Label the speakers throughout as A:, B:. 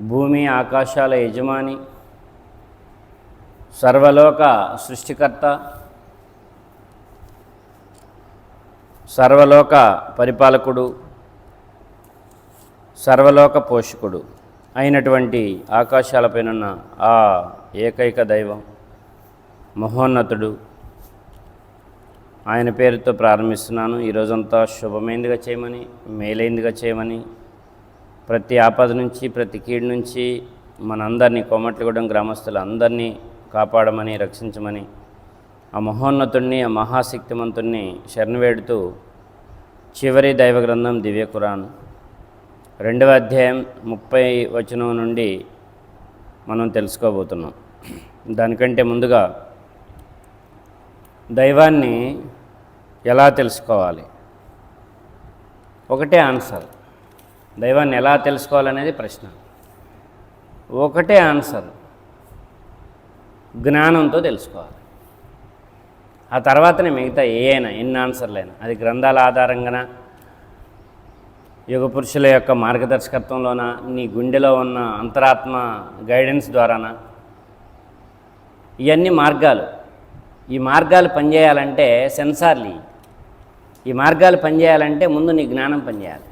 A: భూమి ఆకాశాల యజమాని సర్వలోక సృష్టికర్త సర్వలోక పరిపాలకుడు సర్వలోక పోషకుడు అయినటువంటి ఆకాశాలపైనున్న ఆ ఏకైక దైవం మహోన్నతుడు. ఆయన పేరుతో ప్రారంభిస్తున్నాను. ఈరోజంతా శుభమైందిగా చేయమని మేలైందిగా చేయమని ప్రతి ఆపద నుంచి ప్రతి కీడు నుంచి మనందరినీ కోమట్లగూడెం గ్రామస్తులు అందరినీ కాపాడమని రక్షించమని ఆ మహోన్నతుణ్ణి ఆ మహాశక్తిమంతుణ్ణి శరణవేడుతూ చివరి దైవ గ్రంథం దివ్య కురాన్ రెండవ అధ్యాయం ముప్పై వచనం నుండి మనం తెలుసుకోబోతున్నాం. దానికంటే ముందుగా దైవాన్ని ఎలా తెలుసుకోవాలి? ఒకటే ఆన్సర్. దైవాన్ని ఎలా తెలుసుకోవాలనేది ప్రశ్న. ఒకటే ఆన్సర్. జ్ఞానంతో తెలుసుకోవాలి. ఆ తర్వాతనే మిగతా ఏ అయినా ఎన్ని ఆన్సర్లైనా. అది గ్రంథాల ఆధారంగా యుగ పురుషుల యొక్క మార్గదర్శకత్వంలోన? నీ గుండెలో ఉన్న అంతరాత్మ గైడెన్స్ ద్వారానా? ఇవన్నీ మార్గాలు. ఈ మార్గాలు పనిచేయాలంటే సెన్సార్లు ఈ మార్గాలు పనిచేయాలంటే ముందు నీ జ్ఞానం పనిచేయాలి.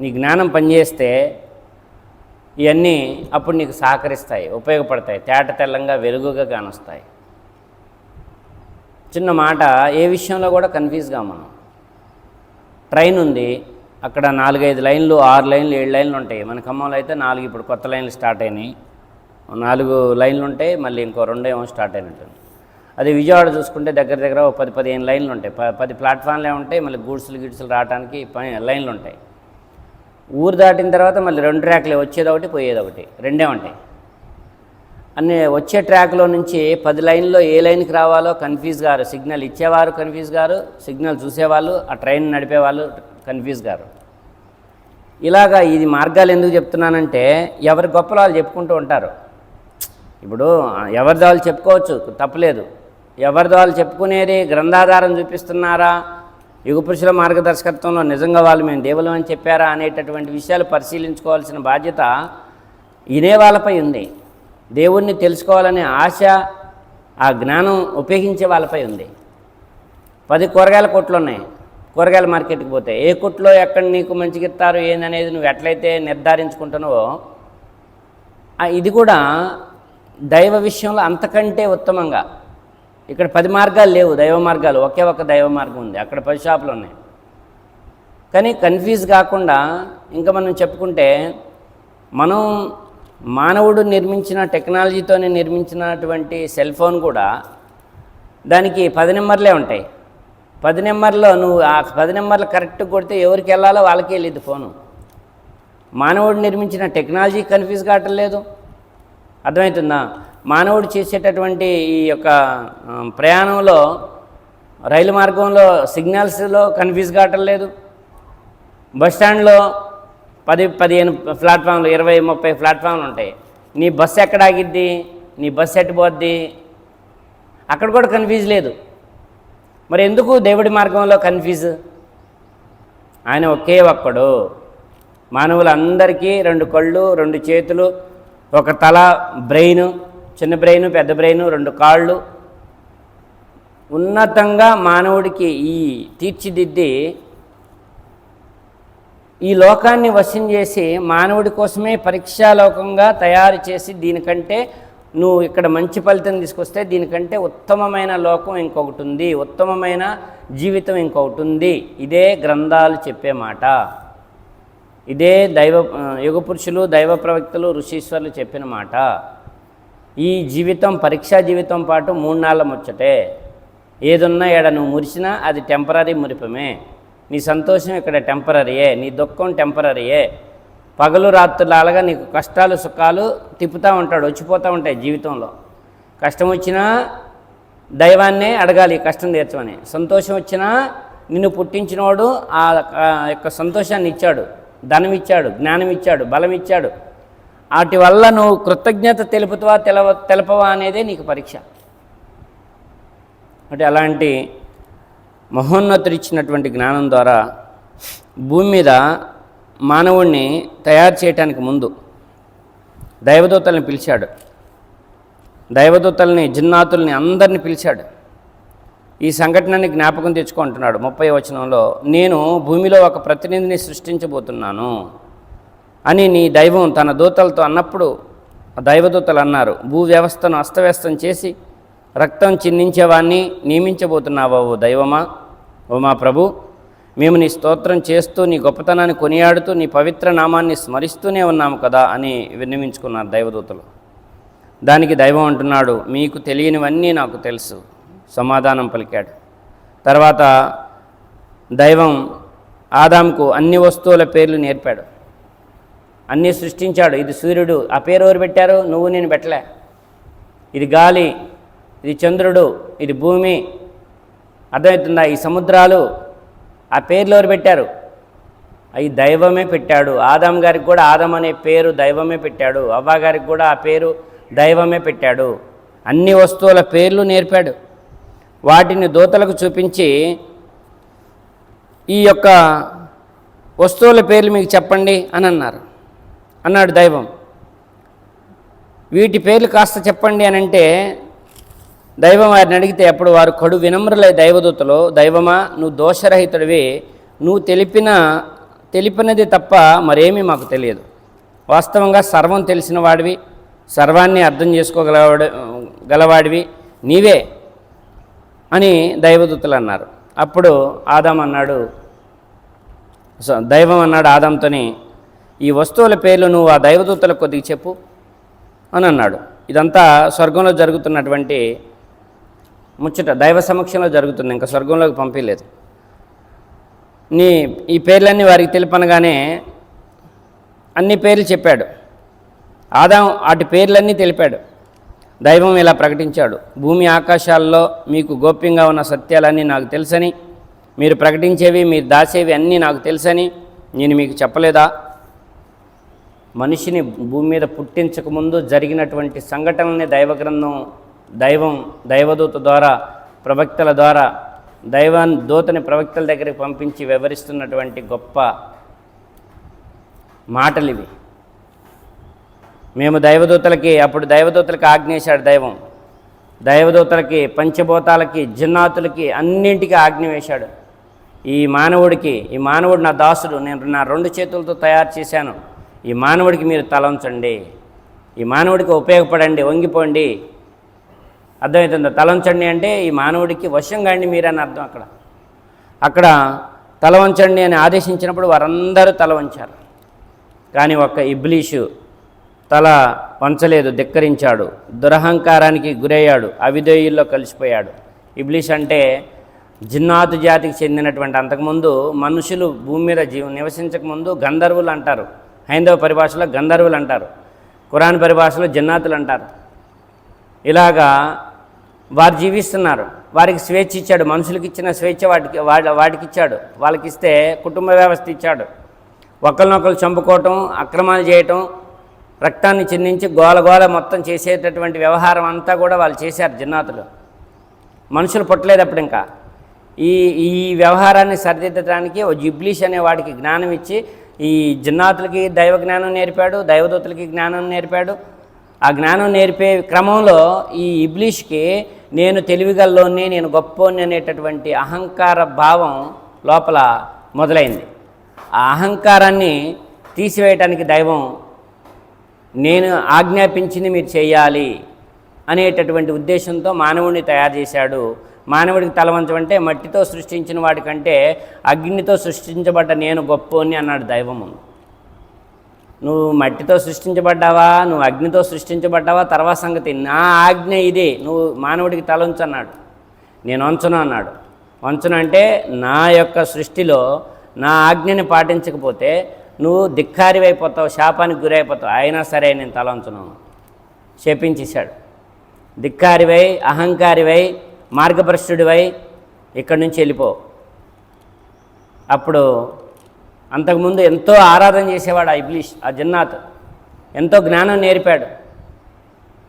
A: నీ జ్ఞానం పనిచేస్తే ఇవన్నీ అప్పుడు నీకు సహకరిస్తాయి ఉపయోగపడతాయి తేట తెల్లంగా వెలుగుగా కానొస్తాయి. చిన్న మాట ఏ విషయంలో కూడా కన్ఫ్యూజ్గా మనం. ట్రైన్ ఉంది అక్కడ నాలుగైదు లైన్లు ఆరు లైన్లు ఏడు లైన్లు ఉంటాయి. మన ఖమ్మంలో అయితే నాలుగు ఇప్పుడు కొత్త లైన్లు స్టార్ట్ అయినాయి. నాలుగు లైన్లు ఉంటాయి మళ్ళీ ఇంకో రెండో ఏమో స్టార్ట్ అయినట్టుంది అది విజయవాడ చూసుకుంటే దగ్గర దగ్గర ఓ పది పదిహేను లైన్లు ఉంటాయి. ప పది ప్లాట్ఫామ్లే ఉంటాయి మళ్ళీ గూడ్సులు గిడ్సులు రావడానికి ప- లైన్లు ఉంటాయి. ఊరు దాటిన తర్వాత మళ్ళీ రెండు ట్రాక్లే వచ్చేది ఒకటి పోయేది ఒకటి. రెండే ఉంటాయి. అన్ని వచ్చే ట్రాక్లో నుంచి పది లైన్లో ఏ లైన్కి రావాలో కన్ఫ్యూజ్ గారు. సిగ్నల్ ఇచ్చేవారు కన్ఫ్యూజ్ గారు సిగ్నల్ చూసేవాళ్ళు ఆ ట్రైన్ నడిపేవాళ్ళు కన్ఫ్యూజ్ గారు. ఇలాగా ఇది మార్గాలు ఎందుకు చెప్తున్నానంటే ఎవరి గొప్పలు వాళ్ళు చెప్పుకుంటూ ఉంటారు. ఇప్పుడు ఎవరిది వాళ్ళు చెప్పుకోవచ్చు తప్పలేదు. ఎవరిది వాళ్ళు చెప్పుకునేది గ్రంథాధారం చూపిస్తున్నారా? యుగపురుషుల మార్గదర్శకత్వంలో నిజంగా వాళ్ళు మేము దేవులం అని చెప్పారా అనేటటువంటి విషయాలు పరిశీలించుకోవాల్సిన బాధ్యత ఇనే వాళ్ళపై ఉంది. దేవుణ్ణి తెలుసుకోవాలనే ఆశ ఆ జ్ఞానం ఉపయోగించే వాళ్ళపై ఉంది. పది కూరగాయల కొట్లు ఉన్నాయి. కూరగాయల మార్కెట్కి పోతే ఏ కొట్లో ఎక్కడ నీకు మంచిగా ఇస్తారు ఏందనేది నువ్వు ఎట్లయితే నిర్ధారించుకుంటున్నావో ఇది కూడా దైవ విషయంలో అంతకంటే ఉత్తమంగా ఇక్కడ పది మార్గాలు లేవు దైవ మార్గాలు. ఒకే ఒక దైవ మార్గం ఉంది. అక్కడ పది షాపులు ఉన్నాయి. కానీ కన్ఫ్యూజ్ కాకుండా ఇంకా మనం చెప్పుకుంటే మనం మానవుడు నిర్మించిన టెక్నాలజీతోనే నిర్మించినటువంటి సెల్ ఫోన్ కూడా దానికి పది నెంబర్లే ఉంటాయి. పది నెంబర్లో నువ్వు ఆ పది నెంబర్లు కరెక్ట్ కొడితే ఎవరికి వెళ్ళాలో వాళ్ళకి వెళ్ళేది ఫోను. మానవుడు నిర్మించిన టెక్నాలజీ కన్ఫ్యూజ్ కావటం లేదు. అర్థమవుతుందా? మానవుడు చేసేటటువంటి ఈ యొక్క ప్రయాణంలో రైలు మార్గంలో సిగ్నల్స్లో కన్ఫ్యూజ్ కావటం లేదు. బస్ స్టాండ్లో పది పదిహేను ప్లాట్ఫామ్లు ఇరవై ముప్పై ప్లాట్ఫామ్లు ఉంటాయి. నీ బస్సు ఎక్కడ ఆగిద్ది? నీ బస్సు ఎటు పోద్ది? అక్కడ కూడా కన్ఫ్యూజ్ లేదు. మరి ఎందుకు దేవుడి మార్గంలో కన్ఫ్యూజ్? ఆయన ఒకే ఒక్కడు. మానవులందరికీ రెండు కళ్ళు రెండు చేతులు ఒక తల బ్రెయిన్ చిన్న బ్రెయిన్ పెద్ద బ్రెయిన్ రెండు కాళ్ళు. ఉన్నతంగా మానవుడికి ఈ తీర్చిదిద్ది ఈ లోకాన్ని వశం చేసి మానవుడి కోసమే పరీక్షాలోకంగా తయారు చేసి దీనికంటే నువ్వు ఇక్కడ మంచి ఫలితం తీసుకొస్తే దీనికంటే ఉత్తమమైన లోకం ఇంకొకటి ఉంది. ఉత్తమమైన జీవితం ఇంకొకటి ఉంది. ఇదే గ్రంథాలు చెప్పే మాట. ఇదే దైవ యుగపురుషులు యుగ పురుషులు దైవ ప్రవక్తలు ఋషీశ్వరులు చెప్పిన మాట. ఈ జీవితం పరీక్షా జీవితం పాటు మూడు నాళ్ళ ముచ్చటే. ఏదున్నా ఎడ నువ్వు మురిసినా అది టెంపరీ మురిపమే. నీ సంతోషం ఇక్కడ టెంపరీయే నీ దుఃఖం టెంపరీయే పగలు రాత్రులాగా నీకు కష్టాలు సుఖాలు తిప్పుతూ ఉంటాడు వచ్చిపోతూ ఉంటాయి జీవితంలో. కష్టం వచ్చినా దైవాన్నే అడగాలి కష్టం తీర్చమని. సంతోషం వచ్చినా నిన్ను పుట్టించినవాడు ఆ ఆ యొక్క సంతోషాన్ని ఇచ్చాడు. ధనం ఇచ్చాడు జ్ఞానం ఇచ్చాడు బలం ఇచ్చాడు వాటి వల్ల నువ్వు కృతజ్ఞత తెలుపుతావా తెలవ తెలపవా అనేదే నీకు పరీక్ష. అంటే అలాంటి మహోన్నతుడు ఇచ్చినటువంటి జ్ఞానం ద్వారా భూమి మీద మానవుణ్ణి తయారు చేయటానికి ముందు దైవదూతల్ని పిలిచాడు. దైవదూతల్ని జిన్నాతుల్ని అందరిని పిలిచాడు. ఈ సంఘటనని జ్ఞాపకం తెచ్చుకుంటున్నాడు ముప్పై వచనంలో. నేను భూమిలో ఒక ప్రతినిధిని సృష్టించబోతున్నాను. అని నీ దైవం తన దూతలతో అన్నప్పుడు దైవదూతలు అన్నారు భూ వ్యవస్థను అస్తవ్యస్తం చేసి రక్తం చిందించేవాణ్ణి నియమించబోతున్నావా ఓ దైవమా? ఓ మా ప్రభు మేము నీ స్తోత్రం చేస్తూ నీ గొప్పతనాన్ని కొనియాడుతూ నీ పవిత్ర నామాన్ని స్మరిస్తూనే ఉన్నాము కదా అని విన్నవించుకున్నారు దైవదూతలు. దానికి దైవం అంటున్నాడు మీకు తెలియనివన్నీ నాకు తెలుసు సమాధానం పలికాడు. తర్వాత దైవం ఆదాంకు అన్ని వస్తువుల పేర్లు నేర్పాడు. అన్నీ సృష్టించాడు. ఇది సూర్యుడు. ఆ పేరు ఎవరు పెట్టారు? నువ్వు నేను పెట్టలే. ఇది గాలి ఇది చంద్రుడు ఇది భూమి. అర్థమవుతుందా? ఈ సముద్రాలు. ఆ పేర్లు ఎవరు పెట్టారు? అవి దైవమే పెట్టాడు. ఆదాం గారికి కూడా ఆదం అనే పేరు దైవమే పెట్టాడు. అవ్వ గారికి కూడా ఆ పేరు దైవమే పెట్టాడు. అన్ని వస్తువుల పేర్లు నేర్పాడు. వాటిని దూతలకు చూపించి ఈ యొక్క వస్తువుల పేర్లు మీకు చెప్పండి అని అన్నారు. అన్నాడు దైవం. వీటి పేర్లు కాస్త చెప్పండి అని అంటే దైవం వారిని అడిగితే అప్పుడు వారు కడు వినమ్రులై దైవదూతలు దైవమా నువ్వు దోషరహితుడివి నువ్వు తెలిపిన తెలిపినది తప్ప మరేమీ మాకు తెలియదు. వాస్తవంగా సర్వం తెలిసిన వాడివి సర్వాన్ని అర్థం చేసుకోగలవాడు గలవాడివి నీవే అని దైవదూతలు అన్నారు. అప్పుడు ఆదాం అన్నాడు సో దైవం అన్నాడు ఆదాంతోని ఈ వస్తువుల పేర్లు నువ్వు ఆ దైవదూతలకు కొద్దిగా చెప్పు అని అన్నాడు. ఇదంతా స్వర్గంలో జరుగుతున్నటువంటి ముచ్చట దైవ సమక్షంలో జరుగుతుంది ఇంకా స్వర్గంలోకి పంపించలేదు నీ ఈ పేర్లన్నీ వారికి తెలిపనగానే అన్ని పేర్లు చెప్పాడు. ఆదాం వాటి పేర్లన్నీ తెలిపాడు. దైవం ఇలా ప్రకటించాడు భూమి ఆకాశాల్లో మీకు గోప్యంగా ఉన్న సత్యాలన్నీ నాకు తెలుసని మీరు ప్రకటించేవి మీరు దాచేవి అన్నీ నాకు తెలుసని నేను మీకు చెప్పలేదా? మనిషిని భూమి మీద పుట్టించకముందు జరిగినటువంటి సంఘటనల్ని దైవగ్రంథం దైవం దైవదూత ద్వారా ప్రవక్తల ద్వారా దైవాన్ దూతని ప్రవక్తల దగ్గరికి పంపించి వివరిస్తున్నటువంటి గొప్ప మాటలు ఇవి మేము దైవదూతలకి అప్పుడు దైవదూతలకి ఆజ్ఞేశాడు దైవం. దైవదూతలకి పంచభూతాలకి జిన్నాతులకి అన్నింటికీ ఆజ్ఞ వేశాడు. ఈ మానవుడికి ఈ మానవుడు నా దాసుడు నేను నా రెండు చేతులతో తయారు చేశాను. ఈ మానవుడికి మీరు తలంచండి ఈ మానవుడికి ఉపయోగపడండి వంగిపోండి. అర్థమవుతుందా? తలంచండి అంటే ఈ మానవుడికి వశం కాండి మీరని అర్థం అక్కడ. అక్కడ తల వంచండి అని ఆదేశించినప్పుడు వారందరూ తల వంచారు. కానీ ఒక్క ఇబ్లీషు తల వంచలేదు ధిక్కరించాడు. దురహంకారానికి గురయ్యాడు అవిధేయుల్లో కలిసిపోయాడు. ఇబ్లీష్ అంటే జిన్నాతు జాతికి చెందినటువంటి అంతకుముందు మనుషులు భూమి మీద జీవ నివసించకముందు గంధర్వులు అంటారు. హైందవ పరిభాషలో గంధర్వులు అంటారు. కురాన్ పరిభాషలో జిన్నాతులు అంటారు. ఇలాగా వారు జీవిస్తున్నారు. వారికి స్వేచ్ఛ ఇచ్చాడు. మనుషులకి ఇచ్చిన స్వేచ్ఛ వాటికి వాళ్ళ వాటికి ఇచ్చాడు వాళ్ళకి ఇస్తే కుటుంబ వ్యవస్థ ఇచ్చాడు. ఒకరినొకరు చంపుకోవటం అక్రమాలు చేయటం రక్తాన్ని చిందించి గోల మొత్తం చేసేటటువంటి వ్యవహారం అంతా కూడా వాళ్ళు చేశారు జిన్నాతులు. మనుషులు పుట్టలేదు అప్పుడు ఇంకా. ఈ ఈ వ్యవహారాన్ని సరిదిద్దడానికి ఓ జిబ్లీష్ అనే వాడికి జ్ఞానం ఇచ్చి ఈ జిన్నాతులకి దైవ జ్ఞానం నేర్పాడు దైవదూతులకి జ్ఞానం నేర్పాడు. ఆ జ్ఞానం నేర్పే క్రమంలో ఈ ఇబ్లీష్కి నేను తెలివిగల్లోనే నేను గొప్పోని అనేటటువంటి అహంకార భావం లోపల మొదలైంది. ఆ అహంకారాన్ని తీసివేయటానికి దైవం నేను ఆజ్ఞాపించింది మీరు చేయాలి అనేటటువంటి ఉద్దేశంతో మానవుడిని తయారు చేశాడు మానవుడికి తలవంచమంటే మట్టితో సృష్టించిన వాడికంటే అగ్నితో సృష్టించబడ్డ నేను గొప్పోని అన్నాడు దైవము. నువ్వు మట్టితో సృష్టించబడ్డావా? నువ్వు అగ్నితో సృష్టించబడ్డావా? తర్వాత సంగతి నా ఆజ్ఞ ఇది. నువ్వు మానవుడికి తలంచు అన్నాడు. నేను వంచను అన్నాడు. వంచను అంటే నా యొక్క సృష్టిలో నా ఆజ్ఞని పాటించకపోతే నువ్వు ధిక్కారివైపోతావు శాపానికి గురైపోతావు. అయినా సరే నేను తలంచను శపించేశాడు. ధిక్కారివై అహంకారివై మార్గభ్రష్టుడివై ఇక్కడి నుంచి వెళ్ళిపో. అప్పుడు అంతకుముందు ఎంతో ఆరాధన చేసేవాడు ఆ ఇబ్లీష్ ఆ జిన్నాత్. ఎంతో జ్ఞానం నేర్పాడు.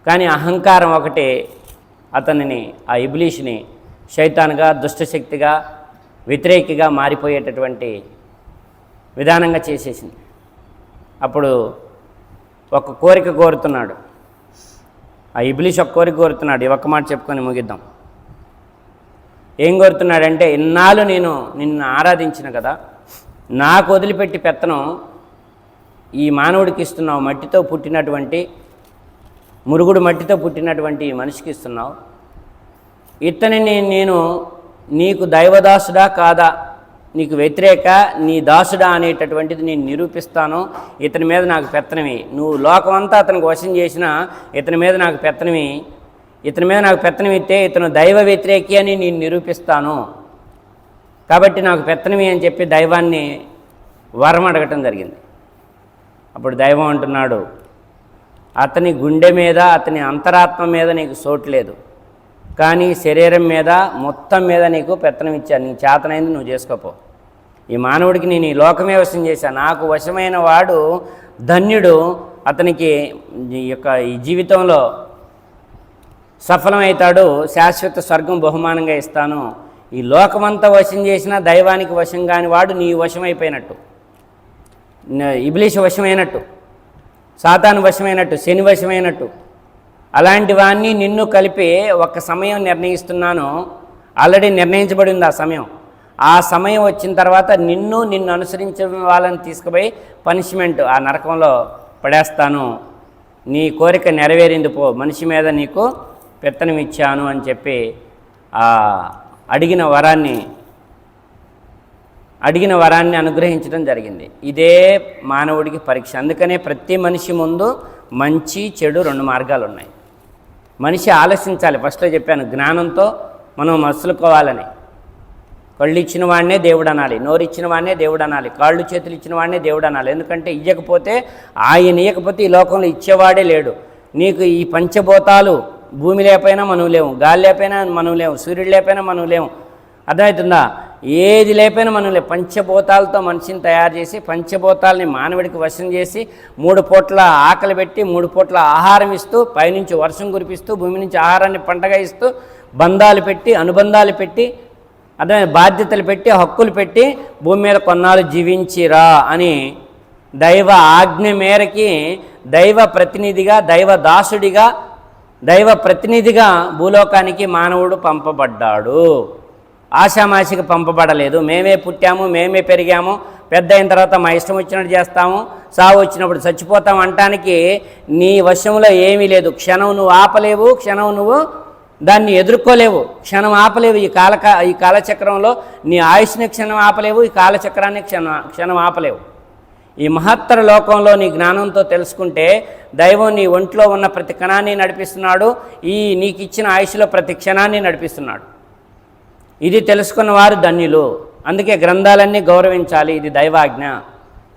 A: కానీ అహంకారం ఒకటి అతనిని ఆ ఇబ్లీష్ని శైతాన్గా దుష్టశక్తిగా వ్యతిరేకిగా మారిపోయేటటువంటి విధానంగా చేసేసింది. అప్పుడు ఒక కోరిక కోరుతున్నాడు. ఆ ఇబ్లీష్ ఒక కోరిక కోరుతున్నాడు. ఈ ఒక్క మాట చెప్పుకొని ముగిద్దాం. ఏం కోరుతున్నాడంటే ఇన్నాళ్ళు నేను నిన్ను ఆరాధించిన కదా నాకు వదిలిపెట్టి పెత్తనం ఈ మానవుడికి ఇస్తున్నావు మట్టితో పుట్టినటువంటి మురుగుడు మట్టితో పుట్టినటువంటి ఈ మనిషికి ఇస్తున్నావు. ఇతనిని నేను నీకు దైవదాసుడా కాదా నీకు వ్యతిరేక నీ దాసుడా అనేటటువంటిది నేను నిరూపిస్తాను. ఇతని మీద నాకు పెత్తనవి నువ్వు లోకమంతా అతనికి వశం చేసినా ఇతని మీద నాకు పెత్తనవి ఇతని మీద నాకు పెత్తనం ఇస్తే ఇతను దైవ వ్యతిరేకి అని నేను నిరూపిస్తాను. కాబట్టి నాకు పెత్తనమి అని చెప్పి దైవాన్ని వరం అడగటం జరిగింది. అప్పుడు దైవం అంటున్నాడు అతని గుండె మీద అతని అంతరాత్మ మీద నీకు సోటు లేదు. కానీ శరీరం మీద మొత్తం మీద నీకు పెత్తనం ఇచ్చాను. నీ చేతనైంది నువ్వు చేసుకోపో. ఈ మానవుడికి నేను ఈ లోకమే వశం చేశాను నాకు వశమైన వాడు ధన్యుడు. అతనికి ఈ యొక్క ఈ జీవితంలో సఫలమవుతాడు శాశ్వత స్వర్గం బహుమానంగా ఇస్తాను. ఈ లోకమంతా వశం చేసిన దైవానికి వశం కాని వాడు నీ వశమైపోయినట్టు. న- ఇబ్లీష్ వశమైనట్టు. సాతాను వశమైనట్టు శని వశమైనట్టు. అలాంటి వాన్ని నిన్ను కలిపి ఒక సమయం నిర్ణయిస్తున్నాను. ఆల్రెడీ నిర్ణయించబడింది ఆ సమయం. ఆ సమయం వచ్చిన తర్వాత నిన్ను నిన్ను అనుసరించిన వాళ్ళని తీసుకుపోయి పనిష్మెంట్ ఆ నరకంలో పడేస్తాను. నీ కోరిక నెరవేరింది పో. మనిషి మీద నీకు పెత్తనం ఇచ్చాను అని చెప్పి ఆ అడిగిన వరాన్ని అడిగిన వరాన్ని అనుగ్రహించడం జరిగింది. ఇదే మానవుడికి పరీక్ష. అందుకనే ప్రతి మనిషి ముందు మంచి చెడు రెండు మార్గాలు ఉన్నాయి మనిషి ఆలోచించాలి ఫస్ట్లో చెప్పాను జ్ఞానంతో మనం మసులుకోవాలని. కళ్ళు ఇచ్చిన వాడినే దేవుడు అనాలి. నోరు ఇచ్చిన వాడినే దేవుడు అనాలి. కాళ్ళు చేతులు ఇచ్చిన వాడినే దేవుడు అనాలి. ఎందుకంటే ఇయ్యకపోతే ఆయన ఇయ్యకపోతే ఈ లోకంలో ఇచ్చేవాడే లేడు. నీకు ఈ పంచభూతాలు భూమి లేకపోయినా మనం లేవు గాలి లేకపోయినా మనం లేవు సూర్యుడు లేకపోయినా మనం లేవు. అర్థమవుతుందా? ఏది లేకపోయినా మనం లేవు. పంచభూతాలతో మనిషిని తయారు చేసి పంచభూతాలని మానవుడికి వశం చేసి మూడు పూట్ల ఆకలి పెట్టి మూడు పూట్ల ఆహారం ఇస్తూ పైనుంచి వర్షం కురిపిస్తూ భూమి నుంచి ఆహారాన్ని పండగ ఇస్తూ బంధాలు పెట్టి అనుబంధాలు పెట్టి అదే బాధ్యతలు పెట్టి హక్కులు పెట్టి భూమి మీద కొన్నాళ్ళు జీవించిరా అని దైవ ఆజ్ఞ మేరకి దైవ ప్రతినిధిగా దైవ దాసుడిగా దైవ ప్రతినిధిగా భూలోకానికి మానవుడు పంపబడ్డాడు. ఆషామాషికి పంపబడలేదు. మేమే పుట్టాము మేమే పెరిగాము పెద్ద అయిన తర్వాత మా ఇష్టం వచ్చినట్టు చేస్తాము సావు వచ్చినప్పుడు చచ్చిపోతాం అంటానికి నీ వశంలో ఏమీ లేదు. క్షణం నువ్వు ఆపలేవు క్షణం నువ్వు దాన్ని ఎదుర్కోలేవు. క్షణం ఆపలేవు. ఈ కాలక ఈ కాలచక్రంలో నీ ఆయుష్ని క్షణం ఆపలేవు ఈ కాలచక్రాన్ని క్షణ క్షణం ఆపలేవు. ఈ మహత్తర లోకంలో నీ జ్ఞానంతో తెలుసుకుంటే దైవం నీ ఒంట్లో ఉన్న ప్రతి కణాన్ని నడిపిస్తున్నాడు ఈ నీకు ఇచ్చిన ఆయుష్లో ప్రతి క్షణాన్ని నడిపిస్తున్నాడు. ఇది తెలుసుకున్న వారు ధన్యులు. అందుకే గ్రంథాలన్నీ గౌరవించాలి ఇది దైవాజ్ఞ.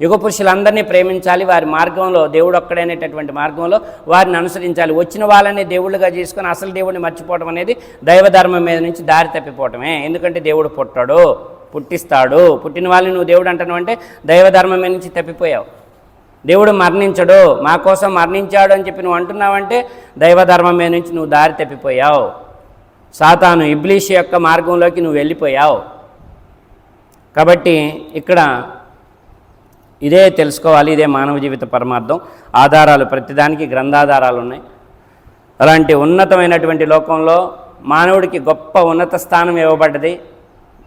A: యుగ పురుషులందరినీ ప్రేమించాలి వారి మార్గంలో దేవుడు ఒక్కడైనటువంటి మార్గంలో వారిని అనుసరించాలి. వచ్చిన వాళ్ళని దేవుళ్ళుగా చేసుకొని అసలు దేవుడిని మర్చిపోవడం అనేది దైవధర్మం మీద నుంచి దారి తప్పిపోవటమే. ఎందుకంటే దేవుడు పుట్టాడు. పుట్టిస్తాడు. పుట్టిన వాళ్ళని నువ్వు దేవుడు అంటున్నావు అంటే దైవధర్మం నుంచి తప్పిపోయావు. దేవుడు మరణించడు. మా కోసం మరణించాడు అని చెప్పి నువ్వు అంటున్నావంటే దైవధర్మం మీద నుంచి నువ్వు దారి తప్పిపోయావు. సాతాను ఇబ్లీష్ యొక్క మార్గంలోకి నువ్వు వెళ్ళిపోయావు. కాబట్టి ఇక్కడ ఇదే తెలుసుకోవాలి ఇదే మానవ జీవిత పరమార్థం. ఆధారాలు ప్రతిదానికి గ్రంథాధారాలు ఉన్నాయి. అలాంటి ఉన్నతమైనటువంటి లోకంలో మానవుడికి గొప్ప ఉన్నత స్థానం ఇవ్వబడ్డది.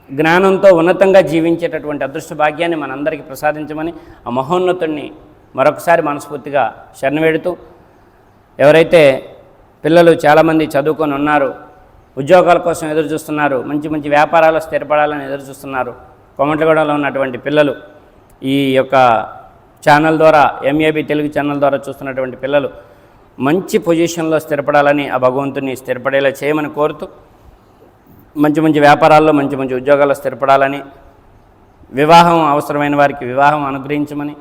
A: జ్ఞానంతో ఉన్నతంగా జీవించేటటువంటి అదృష్ట భాగ్యాన్ని మనందరికీ ప్రసాదించమని ఆ మహోన్నతుణ్ణి మరొకసారి మనస్ఫూర్తిగా శరణవేడుతూ ఎవరైతే పిల్లలు చాలామంది చదువుకొని ఉన్నారు ఉద్యోగాల కోసం ఎదురు చూస్తున్నారు మంచి మంచి వ్యాపారాలు స్థిరపడాలని ఎదురు చూస్తున్నారు కొమట్లగూడలో ఉన్నటువంటి పిల్లలు ఈ యొక్క ఛానల్ ద్వారా ఎంఏబి తెలుగు ఛానల్ ద్వారా చూస్తున్నటువంటి పిల్లలు మంచి పొజిషన్లో స్థిరపడాలని ఆ భగవంతుని స్థిరపడేలా చేయమని కోరుతూ మంచి మంచి వ్యాపారాల్లో మంచి మంచి ఉద్యోగాల్లో స్థిరపడాలని వివాహం అవసరమైన వారికి వివాహం అనుగ్రహించమని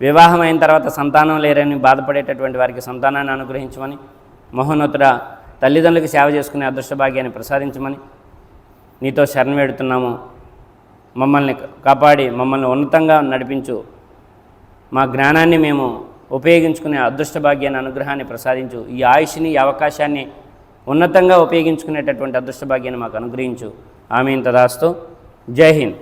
A: వివాహం అయిన తర్వాత సంతానం లేరని బాధపడేటటువంటి వారికి సంతానాన్ని అనుగ్రహించమని మహోన్నతుడ తల్లిదండ్రులకు సేవ చేసుకునే అదృష్టభాగ్యాన్ని ప్రసాదించమని నీతో శరణ్ వేడుతున్నాము. మమ్మల్ని కాపాడి మమ్మల్ని ఉన్నతంగా నడిపించు. మా జ్ఞానాన్ని మేము ఉపయోగించుకునే అదృష్టభాగ్యాన్ని అనుగ్రహాన్ని ప్రసాదించు. ఈ ఆయుష్ని ఈ అవకాశాన్ని ఉన్నతంగా ఉపయోగించుకునేటటువంటి అదృష్టభాగ్యాన్ని మాకు అనుగ్రహించు. ఆమె తదాస్తు. జై హింద్.